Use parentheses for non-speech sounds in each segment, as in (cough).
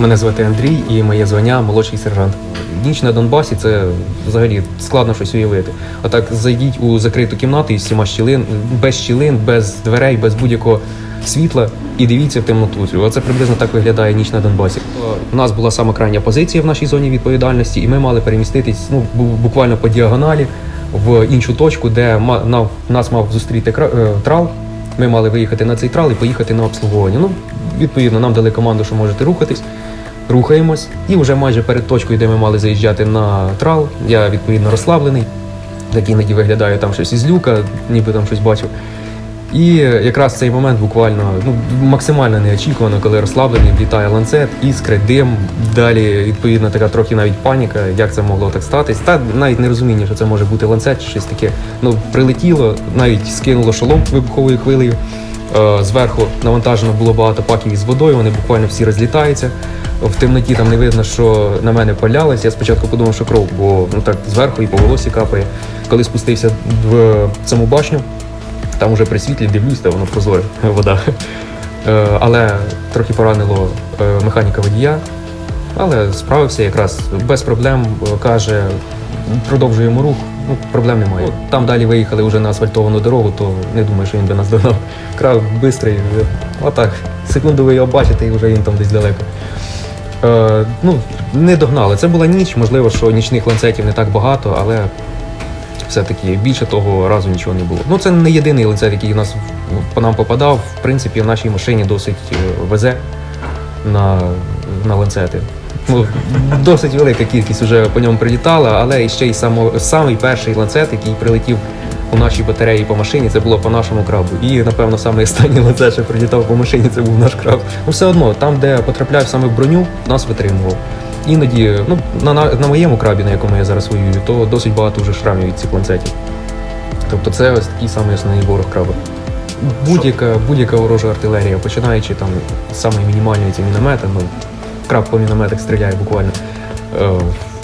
Мене звати Андрій і моє звання молодший сержант. Ніч на Донбасі це взагалі складно щось уявити. Отак зайдіть у закриту кімнату із всіма щілин, без щілин, без дверей, без будь-якого світла і дивіться в темноту. Оце приблизно так виглядає ніч на Донбасі. У нас була сама крайня позиція в нашій зоні відповідальності, і ми мали переміститись ну, буквально по діагоналі в іншу точку, де нас мав зустріти е, трал. Ми мали виїхати на цей трал і поїхати на обслуговування. Ну, відповідно, нам дали команду, що можете рухатись. Рухаємось, і вже майже перед точкою, де ми мали заїжджати на трал, я відповідно розслаблений. Так іноді виглядаю там щось із люка, ніби там щось бачив. І якраз цей момент буквально ну, максимально неочікувано, коли розслаблений, влітає ланцет, іскри, дим. Далі, відповідно, така трохи навіть паніка, як це могло так статись. Та навіть не розуміння, що це може бути ланцет чи щось таке. Ну, прилетіло, навіть скинуло шолом вибуховою хвилею. Е, Зверху навантажено було багато паків із водою, вони буквально всі розлітаються. В темноті там не видно, що на мене палялось. Я спочатку подумав, що кров, бо ну так зверху і по волосі капає. Коли спустився в саму башню, там уже при світлі дивлюсь, та воно прозоре (laughs) вода. Е, Але трохи поранило е, механіка водія. Але справився якраз без проблем. Каже, продовжуємо рух. Ну, проблем немає. Там далі виїхали вже на асфальтовану дорогу, то не думаю, що він би нас догнав. Крав швидкий. Отак. Секунду ви його бачите, і вже він там десь далеко. Е, ну, не догнали. Це була ніч, можливо, що нічних ланцетів не так багато, але все-таки більше того разу нічого не було. Ну, це не єдиний ланцет, який у нас ну, по нам попадав. В принципі, в нашій машині досить е, везе на, на ланцети. Ну, досить велика кількість вже по ньому прилітала, але ще й само, самий перший ланцет, який прилетів у нашій батареї по машині, це було по нашому крабу. І, напевно, саме останній ланцет, що прилітав по машині, це був наш краб. Ну, все одно, там, де потрапляв саме в броню, нас витримував. Іноді, ну, на, на, на моєму крабі, на якому я зараз воюю, то досить багато вже шрамів від цих ланцетів. Тобто це ось такий самий основний ворог краба. Будь-яка, будь-яка ворожа артилерія, починаючи там з самої мінімальної це міномета, ну, краб по мінометах стріляє буквально. Е,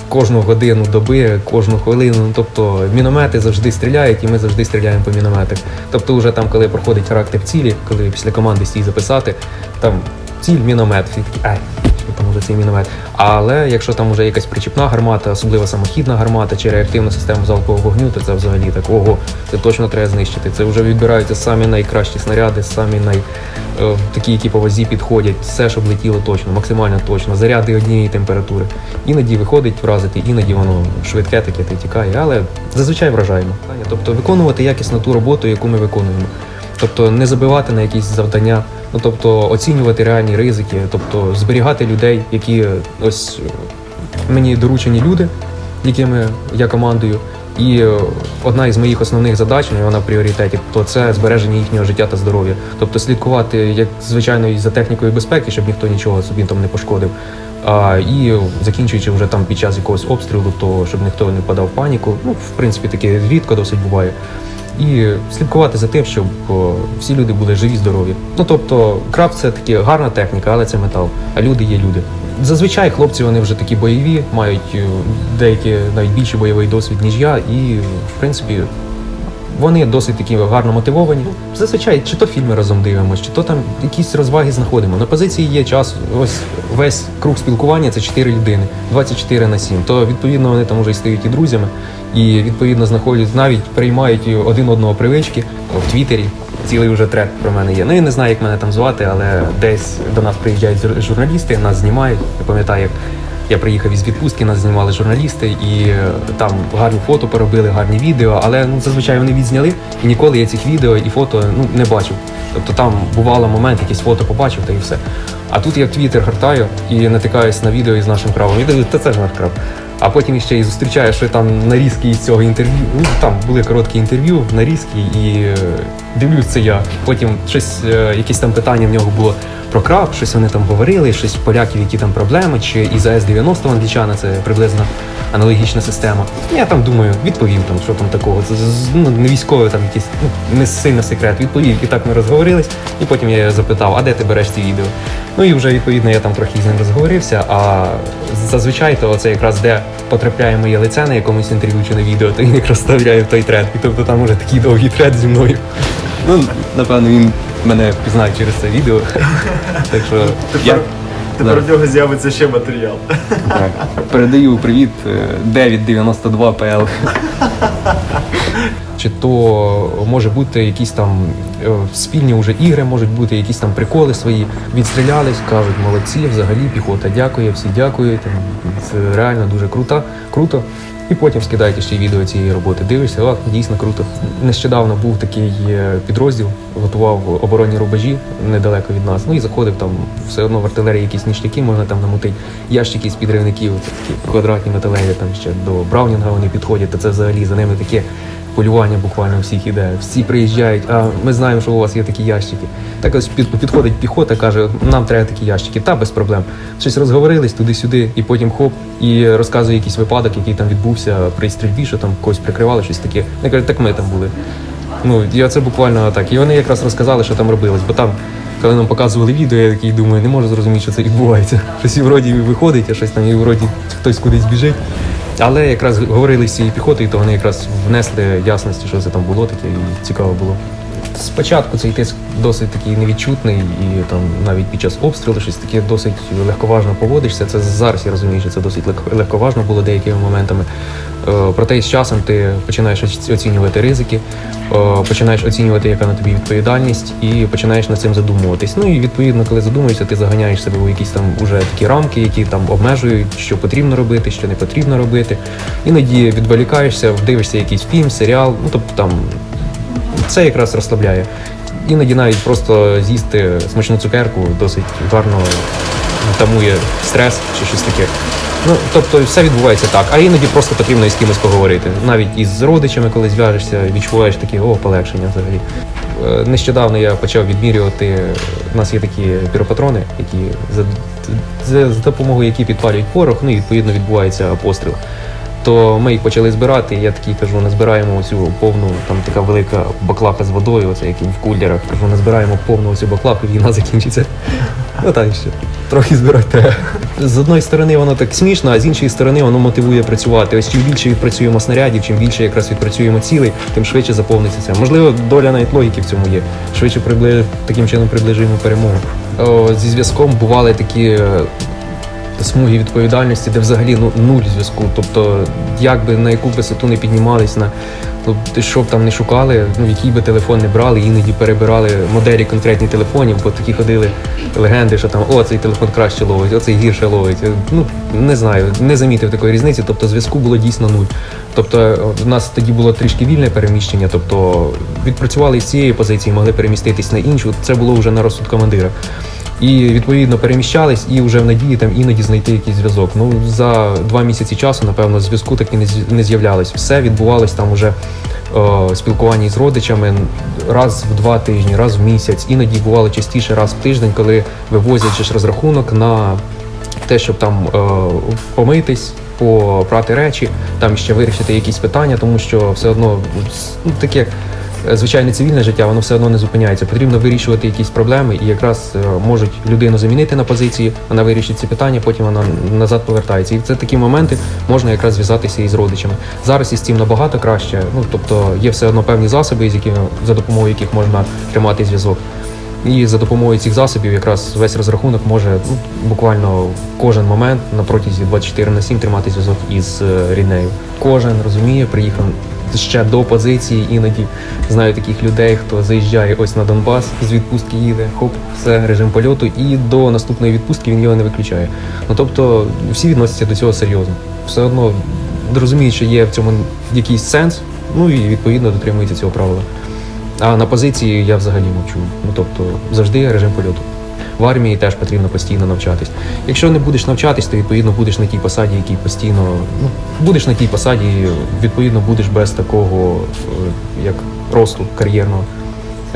Кожну годину доби, кожну хвилину. Ну, тобто міномети завжди стріляють, і ми завжди стріляємо по мінометах. Тобто, вже там, коли проходить характер цілі, коли після команди стій записати, там ціль міномет, всі такі, ай, що цей міномет. Але якщо там вже якась причіпна гармата, особливо самохідна гармата чи реактивна система залпового вогню, то це взагалі так, ого, це точно треба знищити. Це вже відбираються самі найкращі снаряди, самі най е, такі, які по вазі підходять, все, щоб летіло точно, максимально точно, заряди однієї температури. Іноді виходить вразити, іноді воно швидке таке та тікає, але зазвичай вражаємо. Тобто виконувати якісно ту роботу, яку ми виконуємо. Тобто не забивати на якісь завдання, ну тобто оцінювати реальні ризики, тобто зберігати людей, які е, ось е, мені доручені люди, якими я командую. І е, одна із моїх основних задач, ну, вона в пріоритеті, то це збереження їхнього життя та здоров'я. Тобто слідкувати, як звичайно, і за технікою безпеки, щоб ніхто нічого собі там не пошкодив. А, і закінчуючи вже там під час якогось обстрілу, то щоб ніхто не впадав в паніку. Ну, в принципі, таке рідко досить буває. І слідкувати за тим, щоб всі люди були живі, здорові. Ну тобто, краб це таки гарна техніка, але це метал. А люди є люди. Зазвичай хлопці вони вже такі бойові, мають е, деякі навіть більший бойовий досвід, ніж я, і в принципі. Вони досить такі гарно мотивовані. Зазвичай, чи то фільми разом дивимося, чи то там якісь розваги знаходимо. На позиції є час, ось весь круг спілкування це 4 людини, 24 на 7. То відповідно вони там вже й стають і друзями, і відповідно знаходять, навіть приймають один одного привички в Твіттері. Цілий вже трек про мене є. Ну я не знаю, як мене там звати, але десь до нас приїжджають жур- журналісти, нас знімають. Я пам'ятаю, як я приїхав із відпустки, нас знімали журналісти, і е, там гарні фото поробили, гарні відео, але ну, зазвичай вони відзняли, і ніколи я цих відео і фото ну, не бачив. Тобто там бувало момент, якесь фото побачив, та і все. А тут я Твіттер гортаю і натикаюсь на відео із нашим крабом. І дивлюсь, та це ж наш краб. А потім ще й зустрічаю, що там нарізки із цього інтерв'ю. Ну там були короткі інтерв'ю, нарізки, і е, дивлюсь, це я. Потім щось, е, якісь там питання в нього було про краб, щось вони там говорили, щось поляків, які там проблеми, чи із АЕС-90 у англічана, це приблизно аналогічна система. Я там думаю, відповім там, що там такого. Це ну, не військове, там якийсь ну, не сильно секрет. Відповів, і так ми розговорились. І потім я запитав, а де ти береш ці відео? Ну і вже відповідно я там трохи з ним розговорився. А зазвичай то це якраз де потрапляє моє лице на якомусь інтерв'ю чи на відео, то він якраз вставляє в той тред. І тобто там уже такий довгий тред зі мною. Ну, напевно, він мене впізнає через це відео. (laughs) Так що я, Тепер в нього з'явиться ще матеріал. Так. Передаю привіт Девід 92 ПЛ. Чи то може бути якісь там е, спільні вже ігри, можуть бути якісь там приколи свої. Відстрілялись, кажуть, молодці, взагалі піхота дякує, всі дякують. Це реально дуже круто, круто. І потім скидаєте ще відео цієї роботи. Дивишся, а дійсно круто. Нещодавно був такий е, підрозділ, готував оборонні рубежі недалеко від нас. Ну і заходив там все одно в артилерії якісь ніштяки, можна там намутити. Ящики з підривників, такі квадратні металеві, там ще до Браунінга вони підходять, та це взагалі за ними таке полювання буквально всіх іде. Всі приїжджають, а ми знаємо, що у вас є такі ящики. Так ось підходить піхота, каже, нам треба такі ящики. Та без проблем. Щось розговорились туди-сюди, і потім хоп, і розказує якийсь випадок, який там відбувся при стрільбі, що там когось прикривали, щось таке. Я кажу, так ми там були. Ну, я це буквально так. І вони якраз розказали, що там робилось, бо там. Коли нам показували відео, я такий думаю, не можу зрозуміти, що це відбувається. (laughs) Щось і вроді виходить, а щось там і вроді хтось кудись біжить. Але якраз говорили з цією піхотою, то вони якраз внесли ясності, що це там було таке, і цікаво було. Спочатку цей тиск досить такий невідчутний, і там навіть під час обстрілу щось таке досить легковажно поводишся. Це зараз я розумію, що це досить легко- легковажно було деякими моментами. Е, Проте з часом ти починаєш оцінювати ризики, е, починаєш оцінювати, яка на тобі відповідальність, і починаєш над цим задумуватись. Ну і відповідно, коли задумуєшся, ти заганяєш себе у якісь там уже такі рамки, які там обмежують, що потрібно робити, що не потрібно робити. Іноді відволікаєшся, дивишся якийсь фільм, серіал, ну тобто там це якраз розслабляє. Іноді навіть просто з'їсти смачну цукерку досить гарно тамує стрес чи щось таке. Ну, тобто все відбувається так. А іноді просто потрібно із кимось поговорити. Навіть із родичами, коли зв'яжешся, відчуваєш таке о, полегшення взагалі. Е, Нещодавно я почав відмірювати. У нас є такі піропатрони, які за, за, за допомогою які підпалюють порох, ну і відповідно відбувається постріл то ми їх почали збирати. І я такий кажу, назбираємо оцю повну, там така велика баклака з водою, оце як в кулерах. Кажу, назбираємо повну оцю баклаку, і війна закінчиться. Ну так ще. Трохи збирати треба. З одної сторони воно так смішно, а з іншої сторони воно мотивує працювати. Ось чим більше відпрацюємо снарядів, чим більше якраз відпрацюємо цілей, тим швидше заповниться це. Можливо, доля навіть логіки в цьому є. Швидше приближ... таким чином приближуємо перемогу. О, зі зв'язком бували такі смуги відповідальності, де взагалі ну, нуль зв'язку. Тобто, як би на яку висоту не піднімались, на ти що б там не шукали, ну який би телефон не брали, іноді перебирали моделі конкретні телефонів, бо такі ходили легенди, що там о, цей телефон краще ловить, о, цей гірше ловить. Ну не знаю, не замітив такої різниці. Тобто зв'язку було дійсно нуль. Тобто в нас тоді було трішки вільне переміщення, тобто відпрацювали з цієї позиції, могли переміститись на іншу. Це було вже на розсуд командира. І відповідно переміщались і вже в надії там іноді знайти якийсь зв'язок. Ну за два місяці часу, напевно, зв'язку так і не з'являлось. Все відбувалось там уже е, спілкування з родичами раз в два тижні, раз в місяць. Іноді бувало частіше раз в тиждень, коли вивозять ж розрахунок на те, щоб там е, помитись, попрати речі, там ще вирішити якісь питання, тому що все одно ну, таке звичайне цивільне життя, воно все одно не зупиняється. Потрібно вирішувати якісь проблеми, і якраз е, можуть людину замінити на позиції, вона вирішить ці питання, потім вона назад повертається. І це такі моменти можна якраз зв'язатися із родичами. Зараз із цим набагато краще. Ну тобто є все одно певні засоби, з якими за допомогою яких можна тримати зв'язок. І за допомогою цих засобів якраз весь розрахунок може ну, буквально кожен момент на протязі 24 на 7 тримати зв'язок із е, ріднею. Кожен розуміє, приїхав ще до позиції, іноді знаю таких людей, хто заїжджає ось на Донбас, з відпустки їде, хоп, все, режим польоту, і до наступної відпустки він його не виключає. Ну тобто всі відносяться до цього серйозно. Все одно розуміють, що є в цьому якийсь сенс, ну і відповідно дотримуються цього правила. А на позиції я взагалі мовчу. Ну тобто завжди режим польоту. В армії теж потрібно постійно навчатись. Якщо не будеш навчатись, то відповідно будеш на тій посаді, якій постійно ну будеш на тій посаді, відповідно будеш без такого е, як росту кар'єрного.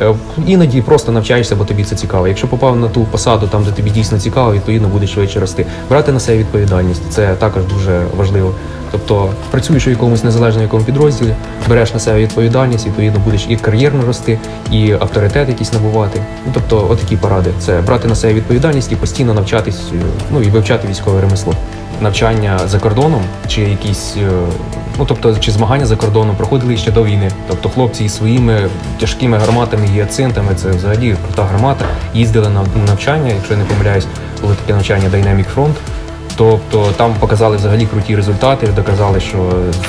Е, Іноді просто навчаєшся, бо тобі це цікаво. Якщо попав на ту посаду, там де тобі дійсно цікаво, відповідно будеш швидше рости. Брати на себе відповідальність це також дуже важливо. Тобто працюєш у якомусь незалежному якому підрозділі, береш на себе відповідальність, відповідно будеш і кар'єрно рости, і авторитет якийсь набувати. Ну тобто, отакі поради: це брати на себе відповідальність і постійно навчатись, е, ну і вивчати військове ремесло. Навчання за кордоном чи якісь е, Ну тобто, чи змагання за кордоном проходили ще до війни. Тобто хлопці із своїми тяжкими гарматами, гіацинтами, це взагалі крута гармата, їздили на навчання, якщо я не помиляюсь, було таке навчання Dynamic Front. Тобто там показали взагалі круті результати, доказали, що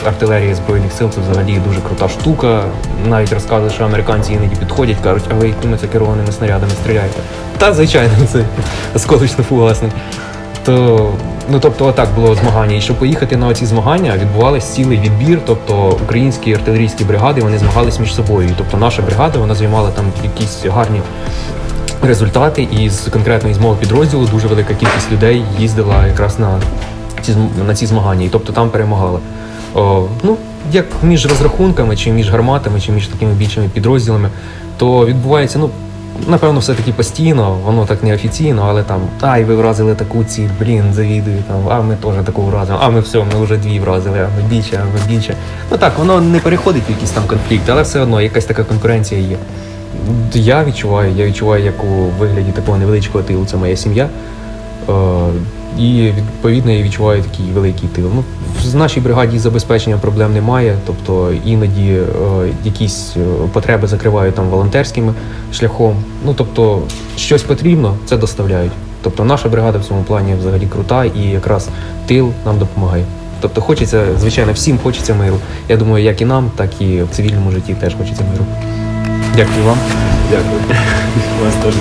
артилерія збройних сил це взагалі дуже крута штука. Навіть розказують, що американці іноді підходять, кажуть, а ви якими це керованими снарядами стріляєте. Та звичайно, це осколочно фугасний. То ну тобто, отак було змагання. І щоб поїхати на ці змагання, відбувався цілий відбір. Тобто українські артилерійські бригади вони змагались між собою. Тобто наша бригада вона займала там якісь гарні результати, і з конкретно із мого підрозділу дуже велика кількість людей їздила якраз на ці на ці змагання, і тобто там перемагали. О, ну, як між розрахунками, чи між гарматами, чи між такими більшими підрозділами, то відбувається, ну. Напевно, все-таки постійно, воно так неофіційно, але там, ай, ви вразили таку ціль, блін, завідую, там, а ми теж таку вразили, а ми все, ми вже дві вразили, а ми більше, а ми більше. Ну так, воно не переходить в якийсь там конфлікт, але все одно якась така конкуренція є. Я відчуваю, я відчуваю, як у вигляді такого невеличкого тилу це моя сім'я. Е, і відповідно я відчуваю такий великий тил. Ну, в нашій бригаді з забезпеченням проблем немає, тобто іноді е, якісь е, потреби закривають там волонтерським шляхом. Ну тобто, щось потрібно, це доставляють. Тобто наша бригада в цьому плані взагалі крута і якраз тил нам допомагає. Тобто хочеться, звичайно, всім хочеться миру. Я думаю, як і нам, так і в цивільному житті теж хочеться миру. Дякую вам. Дякую. (laughs) Вас теж.